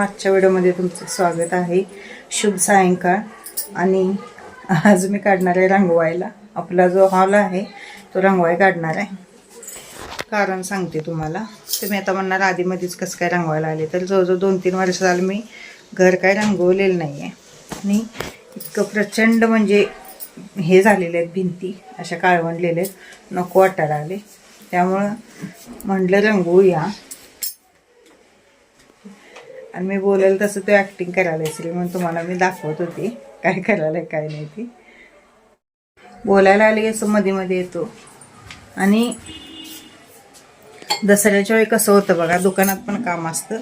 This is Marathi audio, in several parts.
आजच्या व्हिडिओमध्ये तुमचं स्वागत आहे. शुभ सायंकाळ. आणि आज मी काढणार आहे रंगवायला आपला जो हॉल आहे तो रंगवाय काढणार आहे. कारण सांगते तुम्हाला. तुम्ही आता म्हणणार आधीमध्येच कसं काय रंगवायला आले. तर जवळजवळ दोन तीन वर्ष झालं मी घर काय रंगवलेलं नाही आहे आणि इतकं प्रचंड म्हणजे हे झालेले आहेत भिंती अशा काळवंडलेल्या आहेत. नको वाटायला आले. त्यामुळं म्हणलं रंगवूया आणि मी बोलेल तसं तो ॲक्टिंग करायला असेल म्हणून तुम्हाला मी दाखवत होते. काय करायला आहे, काय नाही ती. बोलायला आली असं मध्ये मध्ये येतो. आणि दसऱ्याच्या वेळी कसं होतं बघा दुकानात पण काम असतं.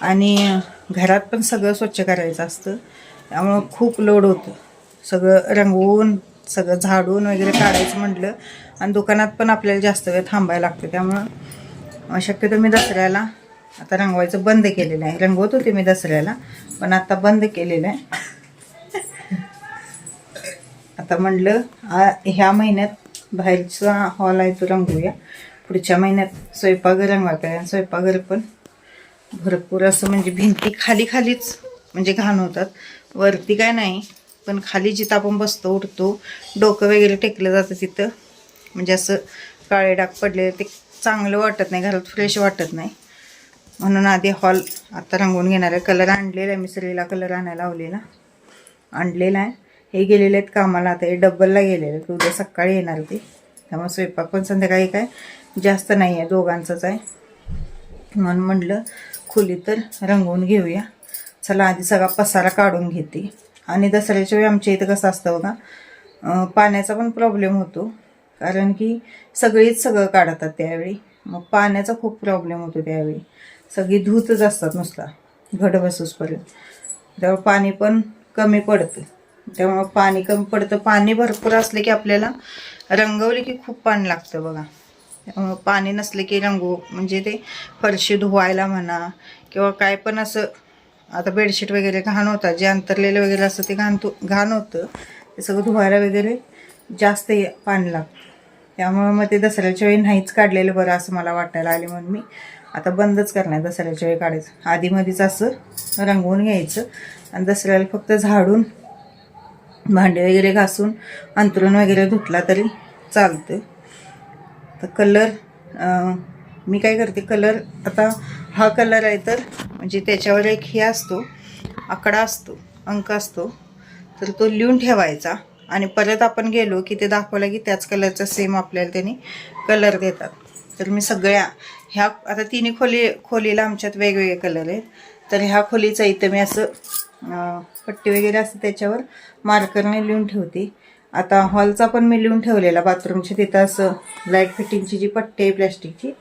आणि घरात पण सगळं स्वच्छ करायचं असतं. त्यामुळं खूप लोड होतं. सगळं रंगवून सगळं झाडून वगैरे काढायचं म्हटलं. आणि दुकानात पण आपल्याला जास्त वेळ थांबायला लागतं. त्यामुळं शक्यतो मी दसऱ्याला आता रंगवायचं बंद केलेलं आहे. रंगवत होते मी दसऱ्याला पण आता बंद केलेलं आहे. आता म्हणलं ह्या महिन्यात बाहेरचा हॉल आहे तो रंगवूया. पुढच्या महिन्यात स्वयंपाकघर रंगवायचं आहे आणि स्वयंपाकघर पण भरपूर असं म्हणजे भिंती खाली खालीच म्हणजे घाण होतात. वरती काय नाही पण खाली जिथं आपण बसतो उठतो डोकं वगैरे टेकलं जातं तिथं. म्हणजे असं काळे डाग पडले ते चांगलं वाटत नाही घरात फ्रेश वाटत नाही. म्हणून आधी हॉल आता रंगवून घेणार आहे. कलर आणलेला आहे मिसरीला कलर आणायला लावलेला. आणलेला आहे. हे गेलेले आहेत कामाला आता. हे डबलला गेलेले आहेत. उद्या सकाळी येणार ते. त्यामुळे स्वयंपाक पण संध्याकाळी काय जास्त नाही आहे. दोघांचाच आहे. म्हणून म्हटलं खोली तर रंगवून घेऊया. चला आधी सगळा पसारा काढून घेते. आणि दसऱ्याच्या वेळी आमच्या इथं कसं असतं बघा पाण्याचा पण प्रॉब्लेम होतो. कारण की सगळीच सगळं काढतात त्यावेळी. मग पाण्याचा खूप प्रॉब्लेम होतो त्यावेळी. सगळी धुतच असतात नुसता घड बसूसपर्यंत. त्यामुळे पाणी पण कमी पडतं. त्यामुळं पाणी कमी पडतं. पाणी भरपूर असले की आपल्याला रंगवले की खूप पाणी लागतं बघा. त्यामुळं पाणी नसले की रंगू म्हणजे ते फरशी धुवायला म्हणा किंवा काय पण असं आता बेडशीट वगैरे घाण होतात जे अंतरलेलं वगैरे असतं ते घाण घाण होतं. ते सगळं धुवायला वगैरे जास्त पाणी लागतं. त्यामुळं मग ते दसऱ्याच्या वेळी नाहीच काढलेलं बरं असं मला वाटायला आले म्हणून मी. आता बंदच करणार दसऱ्याच्या वेळी काढायचं. आधीमध्येच असं रंगवून घ्यायचं. आणि दसऱ्याला फक्त झाडून भांडे वगैरे घासून अंतरून वगैरे धुतला तरी चालतं तर कलर मी काय करते कलर आता हा कलर आहे तर म्हणजे त्याच्यावर एक हे असतो आकडा असतो अंक असतो. तर तो लिहून ठेवायचा. आणि परत आपण गेलो की ते दाखवलं की त्याच कलरचा सेम आपल्याला त्यांनी कलर देतात. तर मी सगळ्या ह्या आता तिन्ही खोली खोलीला आमच्यात वेगवेगळे कलर आहेत. तर ह्या खोलीचं इथं मी असं पट्टी वगैरे असं त्याच्यावर मार्करने लिहून ठेवते. आता हॉलचा पण मी लिहून ठेवलेला. बाथरूमच्या तिथं असं लाइट फिटिंगची जी पट्टी आहे प्लॅस्टिकची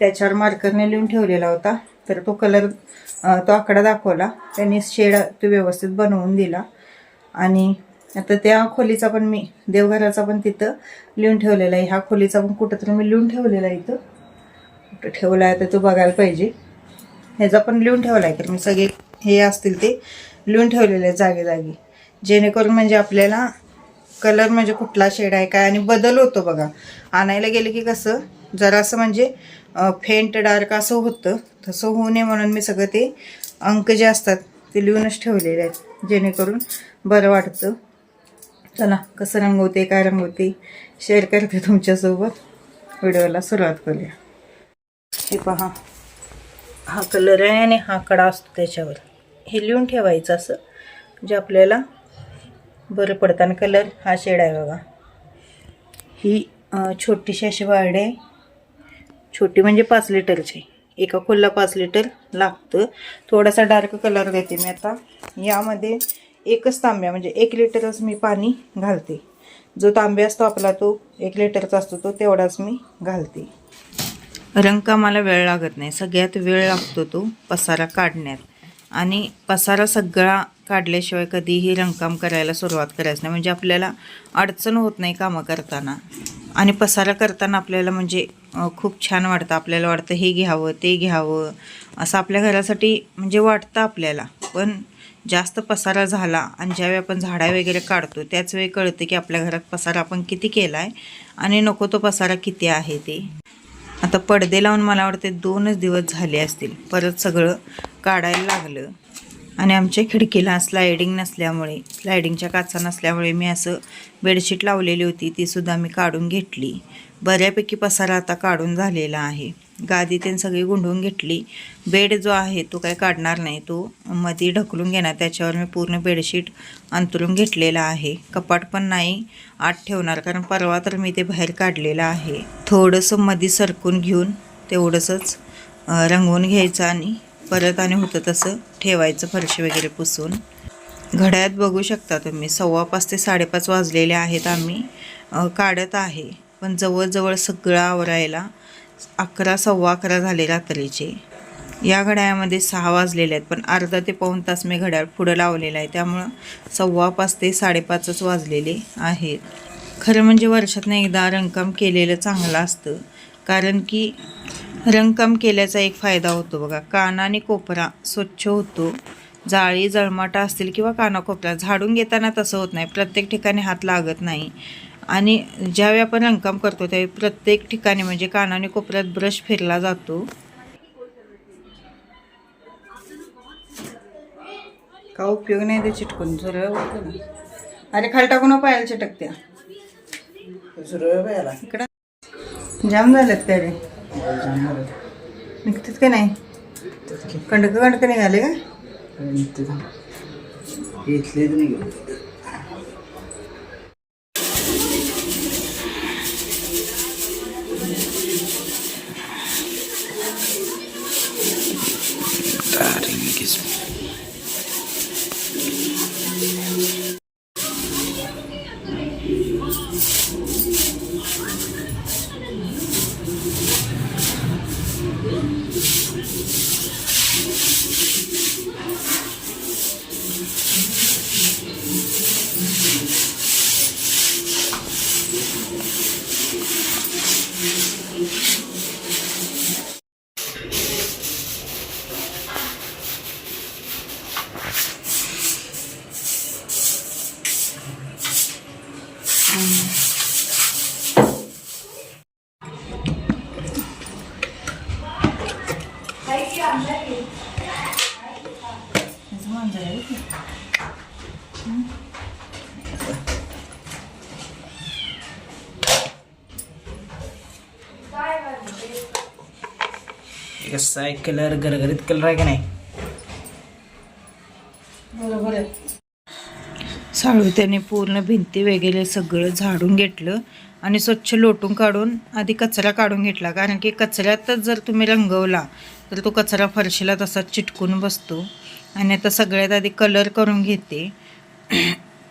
त्याच्यावर मार्करने लिहून ठेवलेला होता. तर तो कलर तो आकडा दाखवला. त्यांनी शेड तो व्यवस्थित बनवून दिला. आणि आता त्या खोलीचा पण मी देवघराचा पण तिथं लिहून ठेवलेला आहे. ह्या खोलीचा पण कुठंतरी मी लिहून ठेवलेला आहे इथं. कुठं ठेवला आहे तर तो बघायला पाहिजे. ह्याचा पण लिहून ठेवला आहे तर मी सगळे हे असतील ते लिहून ठेवलेले आहे जागे जागी जेणेकरून म्हणजे आपल्याला कलर म्हणजे कुठला शेड आहे काय आणि बदल होतो बघा. आणायला गेलं की कसं जरासं म्हणजे फेंट डार्क असं होतं. तसं होऊ नये म्हणून मी सगळं ते अंक जे असतात ते लिहूनच ठेवलेले आहेत. जेणेकरून बरं वाटतं. चला कसं रंगवते काय रंगवते शेअर करते तुमच्यासोबत. व्हिडिओला सुरुवात करूया. हे पहा. हा कलर आहे आणि हा कडा असतो त्याच्यावर. हे लिहून ठेवायचं असं म्हणजे आपल्याला बरं पडतं. आणि कलर हा शेड आहे बघा. ही छोटीशी अशी वाढ आहे. छोटी म्हणजे पाच लिटरची. एका खोलला पाच लिटर लागतं. थोडासा डार्क कलर देते मी आता. यामध्ये एकच तांब्या म्हणजे एक लिटरच मी पाणी घालते. जो तांब्या असतो आपला तो एक लिटरचा असतो तो तेवढाच मी घालते. रंगकामाला वेळ लागत नाही. सगळ्यात वेळ लागतो तो पसारा काढण्यात. आणि पसारा सगळा काढल्याशिवाय कधीही रंगकाम करायला सुरुवात करायचं नाही. म्हणजे आपल्याला अडचण होत नाही कामं करताना. आणि पसारा करताना आपल्याला म्हणजे खूप छान वाटतं. आपल्याला वाटतं हे घ्यावं ते घ्यावं. असं आपल्या घरासाठी म्हणजे वाटतं आपल्याला. पण जास्त पसारा झाला आणि ज्यावेळी आपण झाडा वगैरे काढतो त्याच वेळी कळतं की आपल्या घरात पसारा आपण किती केला आहे आणि नको तो पसारा किती आहे ते. आता पडदे लावून मला वाटते दोनच दिवस झाले असतील. परत सगळं काढायला लागलं. आणि आमच्या खिडकीला स्लायडिंग नसल्यामुळे स्लायडिंगच्या काचा नसल्यामुळे मी असं बेडशीट लावलेली होती तीसुद्धा मी काढून घेतली. बऱ्यापैकी पसारा आता काढून झालेला आहे. गादी त्यांनी सगळी गुंडवून घेतली. बेड जो आहे तो काही काढणार नाही. तो मध्ये ढकलून घेणार. त्याच्यावर मी पूर्ण बेडशीट अंतरून घेतलेला आहे. कपाट पण नाही आत ठेवणार कारण परवा तर मी ते बाहेर काढलेलं आहे. थोडंसं मध्ये सरकून घेऊन तेवढंसंच रंगवून घ्यायचं आणि परत आणि होतं तसं ठेवायचं फरशी वगैरे पुसून. घड्याळात बघू शकता तुम्ही सव्वा पाच ते साडेपाच वाजलेले आहेत आम्ही काढत आहे. पण जवळजवळ सगळं आवरायला अकरा सव्वा अकरा झाले रात्रीचे. या घड्याळामध्ये सहा वाजलेले आहेत पण अर्धा ते पाऊण तास मी घड्याळ पुढं लावलेलं आहे. त्यामुळं सव्वा पाच ते साडेपाचच वाजलेले आहेत. खरं म्हणजे वर्षातनं एकदा रंगकाम केलेलं चांगलं असतं. कारण की रंगकाम केल्याचा एक फायदा होतो बघा. काना आणि कोपरा स्वच्छ होतो. जाळी जळमाटा असतील किंवा कानाकोपरा झाडून घेताना तसं होत नाही. प्रत्येक ठिकाणी हात लागत नाही. आणि ज्यावेळी आपण रंगकाम करतो त्यावेळी प्रत्येक ठिकाणी म्हणजे कानाने कोपऱ्यात ब्रश फिरला जातो. का उपयोग नाही ते चिटकून? होतं ना. अरे खाली टाकून पायाला चिटकत्या? इकडं. जाम झालेत काय रे? निघतात का नाही? कंडक कंडक निघाले का? कसा आहे कलर गरगरीत कलर आहे का नाही? बरोबर आहे. साळुत्याने पूर्ण भिंती वगैरे सगळं झाडून घेतलं आणि स्वच्छ लोटून काढून आधी कचरा काढून घेतला. कारण की कचऱ्यातच जर तुम्ही रंगवला तर तो कचरा फरशीला तसाच चिटकून बसतो. आणि आता सगळ्यात आधी कलर करून घेते.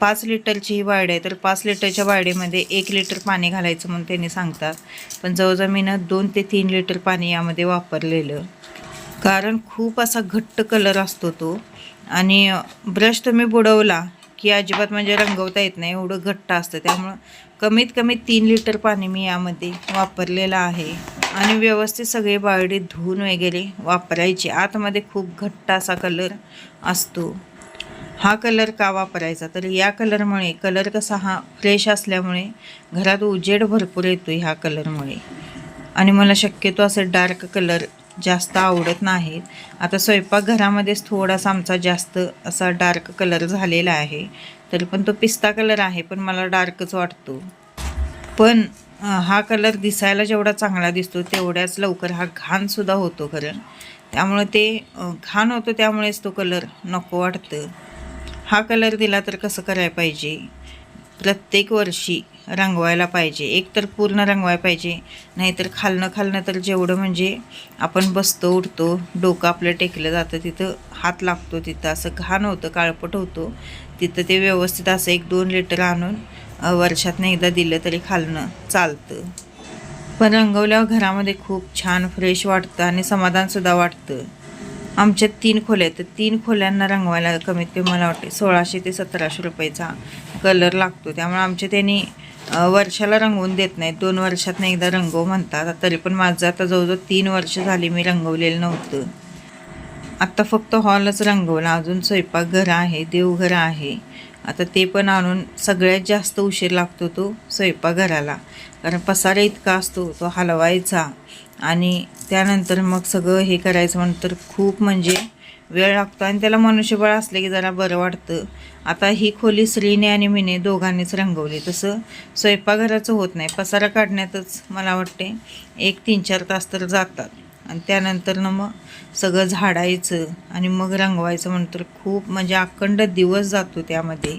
पाच लिटरची ही वाडी आहे तर पाच लिटरच्या वाडीमध्ये एक लिटर पाणी घालायचं म्हणून त्यांनी सांगतात. पण जवळजवळ मी ना दोन ते तीन लिटर पाणी यामध्ये वापरलेलं. कारण खूप असा घट्ट कलर असतो तो. आणि ब्रश तुम्ही बुडवला की अजिबात म्हणजे रंगवता येत नाही एवढं घट्ट असतं. त्यामुळं कमीत कमी तीन लिटर पाणी मी यामध्ये वापरलेलं आहे. आणि व्यवस्थित सगळे बाळडी धुवून वगैरे वापरायची. आतमध्ये खूप घट्ट असा कलर असतो. हा कलर का वापरायचा? तर या कलरमुळे कलर कसा हा फ्रेश असल्यामुळे घरात उजेड भरपूर येतो ह्या कलरमुळे. आणि मला शक्यतो असे डार्क कलर जास्त आवडत नाहीत. आता स्वयंपाकघरामध्येच थोडासा आमचा जास्त असा डार्क कलर झालेला आहे. तरी पण तो पिस्ता कलर आहे पण मला डार्कच वाटतो. पण हा कलर दिसायला जेवढा चांगला दिसतो तेवढ्याच लवकर हा घाणसुद्धा होतो कारण त्यामुळे ते घाण होतो त्यामुळेच तो कलर नको वाटतं. हा कलर दिला तर कसं करायला पाहिजे? प्रत्येक वर्षी रंगवायला पाहिजे. एक तर पूर्ण रंगवायला पाहिजे. नाहीतर खालनं खालनं तर जेवढं म्हणजे आपण बसतो उठतो डोकं आपलं टेकलं जातं तिथं हात लागतो तिथं. असं घाण होतं काळपट होतो. तिथं ते व्यवस्थित असं एक दोन लिटर आणून अ, वर्षातनं एकदा दिलं तरी खालनं चालतं. पण रंगवल्यावर घरामध्ये खूप छान फ्रेश वाटतं आणि समाधानसुद्धा वाटतं. आमच्या तीन खोल्या आहेत. तर तीन खोल्यांना रंगवायला कमीत कमी मला वाटते सोळाशे ते सतराशे रुपयाचा कलर लागतो. त्यामुळे आमच्या त्यांनी वर्षाला रंगवून देत नाहीत. दोन वर्षातनं एकदा रंगव म्हणतात. तरी पण माझं आता जवळजवळ तीन वर्ष झाली मी रंगवलेलं नव्हतं. आत्ता फक्त हॉलच रंगवला. अजून स्वयंपाकघर आहे देवघर आहे. आता ते पण आणून सगळ्यात जास्त उशीर लागतो तो स्वयंपाकघराला. कारण पसारा इतका असतो तो हलवायचा. आणि त्यानंतर मग सगळं हे करायचं म्हणतर खूप म्हणजे वेळ लागतो आणि त्याला मनुष्यबळ असले की जरा बरं वाटतं. आता ही खोली श्रीने आणि मीने दोघांनीच रंगवली. तसं स्वयंपाकघराचं होत नाही. पसारा काढण्यातच मला वाटते एक तीन चार तास तर जातात. आणि त्यानंतर ना मग सगळं झाडायचं आणि मग रंगवायचं म्हणतर खूप म्हणजे अखंड दिवस जातो त्यामध्ये.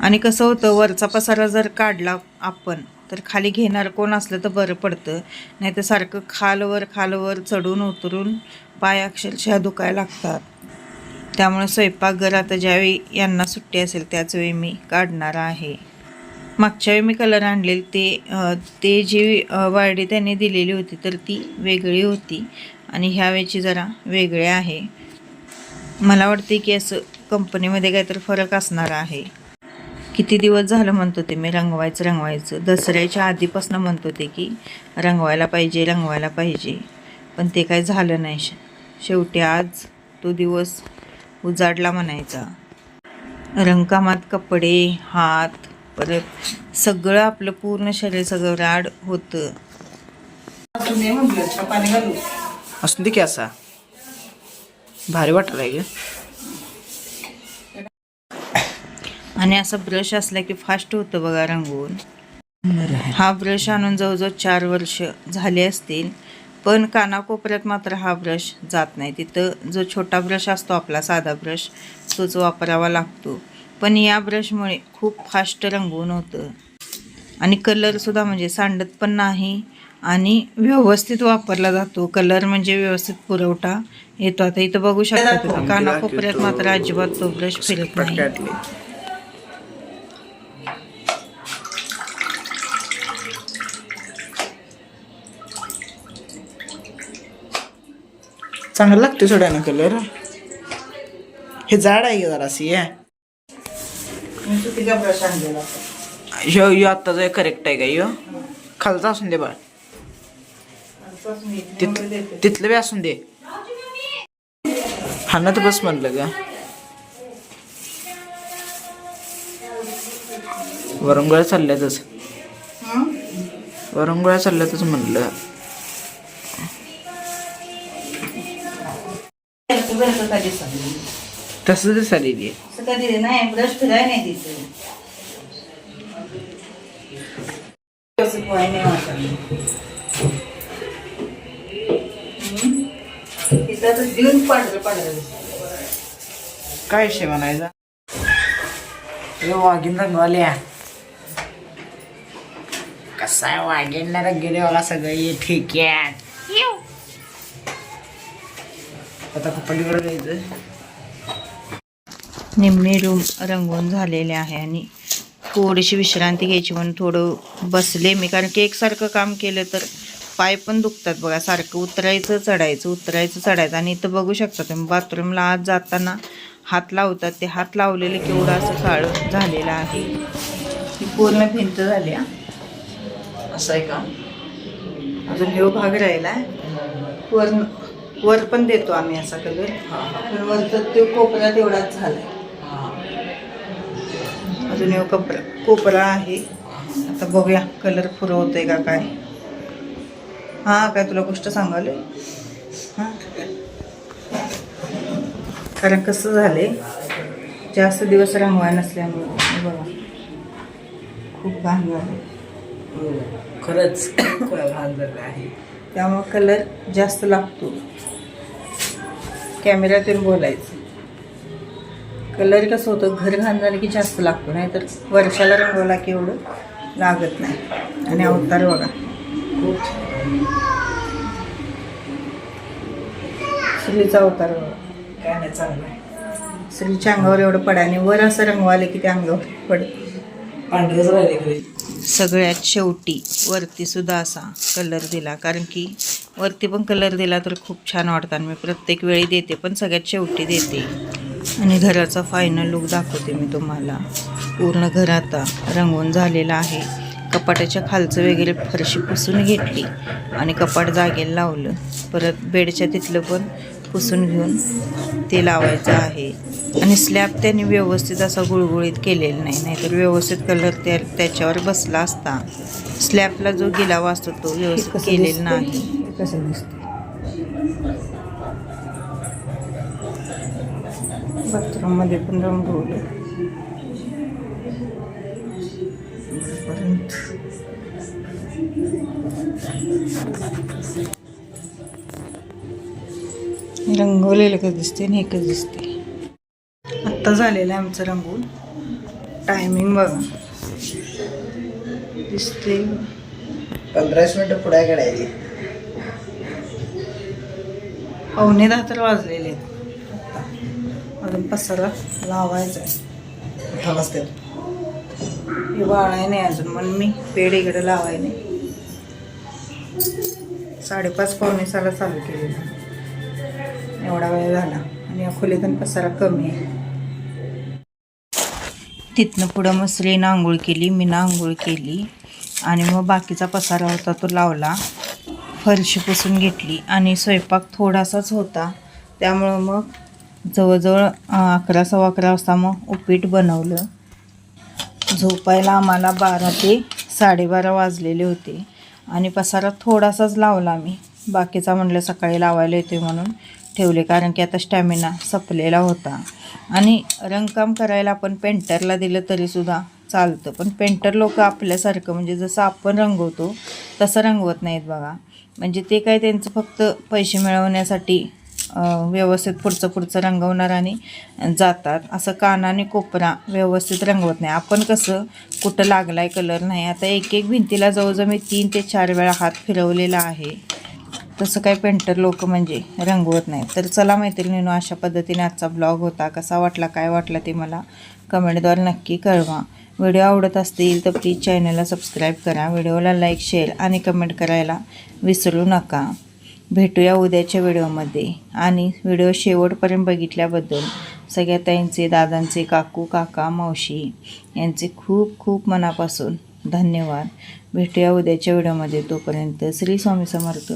आणि कसं होतं वरचा पसारा जर काढला आपण तर खाली घेणार कोण असलं तर बरं पडतं. नाही तर सारखं खालवर खालवर चढून उतरून पाय अक्षरशः दुखायला लागतात. त्यामुळे स्वयंपाकघर आता ज्यावेळी यांना सुट्टी असेल त्याचवेळी मी काढणार आहे. मागच्या वेळी मी कलर आणलेले ते ते जी अ, वारडी त्यांनी दिलेली होती तर ती वेगळी होती आणि ह्यावेळची जरा वेगळी आहे. मला वाटते की असं कंपनीमध्ये काहीतरी फरक असणार आहे. किती दिवस झालं म्हणत होते मी रंगवायचं रंगवायचं. दसऱ्याच्या आधीपासून म्हणत होते की रंगवायला पाहिजे रंगवायला पाहिजे. पण ते काही झालं नाही. शे- शेवटी आज तो दिवस उजाडला म्हणायचा. रंगकामात कपडे हात परत सगळं आपलं पूर्ण शरीर सगळं राड होतं. असून दे की असा. भारी वाटलं आहे ग. आणि असा ब्रश असला की फास्ट होतं बघा रंगवून. हा ब्रश आणून जवळजवळ चार वर्ष झाले असतील पण कानाकोपऱ्यात मात्र हा ब्रश जात नाही. तिथं जो छोटा ब्रश असतो आपला साधा ब्रश तोच वापरावा लागतो. पण या ब्रशमुळे खूप फास्ट रंगवून होतं. आणि कलरसुद्धा म्हणजे सांडत पण नाही आणि व्यवस्थित वापरला जातो. कलर म्हणजे व्यवस्थित पुरवठा येतो. आता इथं बघू शकता तुम्ही कानाकोपऱ्यात मात्र अजिबात तो ब्रश फिरत नाही. चांगलं लागतं सोड्यानं कलर हे जाड आहे का आणलेला ह्यो ह्यो आत्ताचा करेक्ट आहे का ह्यो खालचा असून दे बा तिथ तिथलं बी असून दे. हा ना तर बस म्हणलं का वरंगोळ्या चालल्यातच. वरंगोळ्या चालल्यातच म्हणलं. तसं ते चालेल कधी नाही ब्रश फिराय नाही तिथं. नाही वाटत. तिथं तर देऊन पांढरं पांढरं दिसतं. काय विषय म्हणायचा? हे वाघीन रंगवाल्या कसा आहे वाघीन रंगेले बघा सगळं ये ठेक्यात आता कपडीकडे जायचं निम्मे रूम रंगवून झालेले आहे आणि थोडीशी विश्रांती घ्यायची म्हणून थोडं बसले मी. कारण की एकसारखं काम केलं तर पाय पण दुखतात बघा. सारखं उतरायचं चढायचं उतरायचं चढायचं. आणि इथं बघू शकता तुम्ही बाथरूमला आत जाताना हात लावतात. ते हात लावलेले केवढं असं काळं झालेलं आहे. ही पूर्ण भिंत झाली असं आहे का? अजून हे भाग राहिला पूर्ण वर पण देतो आम्ही असा कलर पण वरचा तो कोपरा तेवढाच झालाय. अजून एक कोपरा कोपरा आहे. आता बघूया कलर फुरवतोय का काय. हा काय तुला गोष्ट सांगाले हा कारण कसं झालंय जास्त दिवस रंगवाय नसल्यामुळं हे बघा. खूप घाण झालं. खरंच घाण झालं. आहे त्यामुळं कलर जास्त लागतो. कॅमेऱ्यातून बोलायचं. कलर कसं होतं घर घाण झालं की जास्त लागतो नाहीतर वर्षाला रंगवला की एवढं लागत नाही. आणि अवतार बघा. श्रीचा अवतार बघा. काय नाही चांगलं आहे. श्रीच्या अंगावर एवढं पडा आणि वर असं रंगवाले की त्या अंगावर पडत. पांढरच राहिले सगळ्यात शेवटी वरती सुद्धा असा कलर दिला. कारण की वरती पण कलर दिला तर खूप छान वाटतात आणि मी प्रत्येक वेळी देते पण सगळ्यात शेवटी देते. आणि घराचा फायनल लुक दाखवते मी तुम्हाला. पूर्ण घर आता रंगवून झालेलं आहे. कपाटाच्या खालचं वगैरे फरशी पुसून घेतली आणि कपाट जागेला लावलं. परत बेडच्या तिथलं पण पुसून घेऊन ते लावायचं आहे. आणि स्लॅब त्यांनी व्यवस्थित असा गुळगुळीत केलेला नाही नाहीतर व्यवस्थित कलर त्या त्याच्यावर बसला असता. स्लॅबला जो गिलावा असतो तो व्यवस्थित केलेला नाही. कसं दिसतं बाथरूममध्ये पण रंगवलं परत रंगवलेलं कसं दिसते आणि कसं दिसते आत्ता झालेलं आहे आमचं रंगवून. टायमिंग बघा. दिसते पंधराशे मिनटं पुढे काढायची पावणे दहा तर वाजलेले आहेत. अजून पसारा लावायचा आहे. थांबसते हे वाळाय नाही अजून म्हणून मी पेड इकडे लावाय नाही. साडेपाच पावणे सहाला चालू केलेलं एवढा वेळ झाला. आणि या खोलीतून पसारा कमी आहे. तिथनं पुढं मग आंघोळ केली मीनं आंघोळ केली. आणि मग बाकीचा पसारा होता तो लावला. फरशी पुसून घेतली. आणि स्वयंपाक थोडासाच होता. त्यामुळं मग जवळजवळ अकरा सव्वा अकरा वाजता मग उपीट बनवलं. झोपायला आम्हाला बारा ते साडेबारा वाजलेले होते. आणि पसारा थोडासाच लावला मी बाकीचा म्हणलं सकाळी लावायला येते म्हणून. ठेवले कारण की आता स्टॅमिना संपलेला होता. आणि रंगकाम करायला आपण पेंटरला दिलं तरीसुद्धा चालतं. पण पेंटर लोक आपल्यासारखं म्हणजे जसं आपण रंगवतो तसं रंगवत नाहीत बघा. म्हणजे ते काय त्यांचं फक्त पैसे मिळवण्यासाठी व्यवस्थित पुढचं पुढचं रंगवणार आणि जातात. असं कानाने कोपरा व्यवस्थित रंगवत नाही. आपण कसं कुठं लागला आहे कलर नाही. आता एक एक भिंतीला जवळजवळ मी तीन ते चार वेळा हात फिरवलेला आहे. तसं काही पेंटर लोक म्हणजे रंगवत नाही तर चला मैत्रिणीनो अशा पद्धतीने आजचा ब्लॉग होता. कसा वाटला काय वाटला ते मला कमेंटद्वारे नक्की कळवा. व्हिडिओ आवडत असतील तर प्लीज चॅनलला सबस्क्राईब करा. व्हिडिओला लाईक शेअर आणि कमेंट करायला विसरू नका. भेटूया उद्याच्या व्हिडिओमध्ये. आणि व्हिडिओ शेवटपर्यंत बघितल्याबद्दल सगळ्या ताईंचे दादांचे काकू काका मावशी यांचे खूप खूप मनापासून धन्यवाद. भेटूया उद्याच्या व्हिडिओमध्ये. तोपर्यंत श्री स्वामी समर्थ.